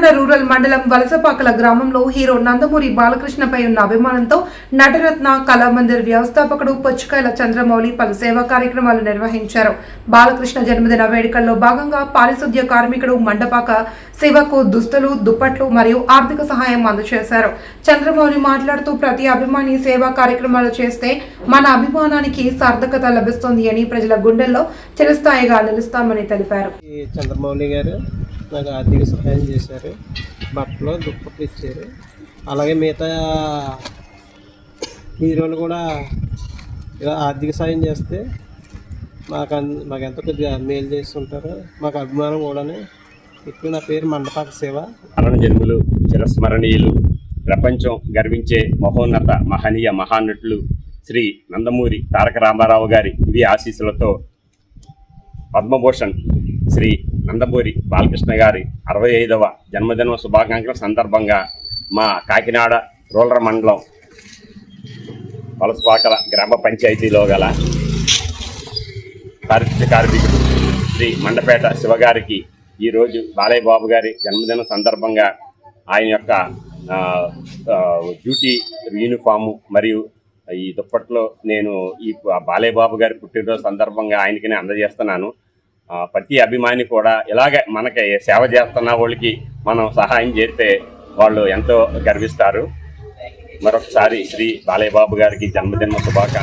Kakinada rural మండలం వలసపాకల గ్రామంలో hero Nandamuri బాలకృష్ణపై ఉన్న అభిమానంతో నటరత్న కళామందిర్ వ్యవస్థాపకుడు పొచ్చుకాయల చంద్రమౌళి పలు సేవా కార్యక్రమాలు నిర్వహించారు. బాలకృష్ణ జన్మదిన వేడుకల్లో భాగంగా పారిశుద్ధ్య కార్మికుడు మండపాక శివకు దుస్తులు దుప్పట్లు మరియు ఆర్థిక సహాయం అందజేశారు. చంద్రమౌళి మాట్లాడుతూ ప్రతి అభిమాని సేవా కార్యక్రమాలు చేస్తే మన అభిమానానికి సార్థకత లభిస్తుంది అని ప్రజల గుండెల్లో చిరస్థాయిగా నిలుస్తామని తెలిపారు. చంద్రమౌళి గారు నాకు ఆర్థిక సహాయం చేశారు. బట్టలు దుప్పట్లు ఇచ్చారు. అలాగే మిగతా హీరోలు కూడా ఇలా ఆర్థిక సాయం చేస్తే మాకు అన్- మాకు ఎంతో కొద్దిగా మేలు చేస్తుంటారు. మాకు అభిమానం కూడానే. ఇప్పుడు నా పేరు మండపాక శివ. మరణ జన్ములు చిరస్మరణీయులు ప్రపంచం గర్వించే మహోన్నత మహనీయ మహానటులు శ్రీ నందమూరి తారక రామారావు గారి దివ్య ఆశీస్సులతో పద్మభూషణ్ శ్రీ నందమూరి బాలకృష్ణ గారి అరవై ఐదవ జన్మదిన శుభాకాంక్షల సందర్భంగా మా కాకినాడ రూరల్ మండలం వలసపాకల గ్రామ పంచాయతీలో గల పారిశుద్ధ్య కార్మికుడు శ్రీ మండపేట శివగారికి ఈరోజు బాలయ్య బాబు గారి జన్మదిన సందర్భంగా ఆయన యొక్క డ్యూటీ యూనిఫాము మరియు ఈ దుప్పట్లో నేను ఈ బాలయ్య బాబు గారి పుట్టినరోజు సందర్భంగా ఆయనకి అందజేస్తున్నాను. ప్రతి అభిమాని కూడా ఇలాగే మనకి సేవ చేస్తున్న వాళ్ళకి మనం సహాయం చేస్తే వాళ్ళు ఎంతో గర్విస్తారు. మరొకసారి శ్రీ బాలయ్య బాబు గారికి జన్మదిన శుభాకాంక్ష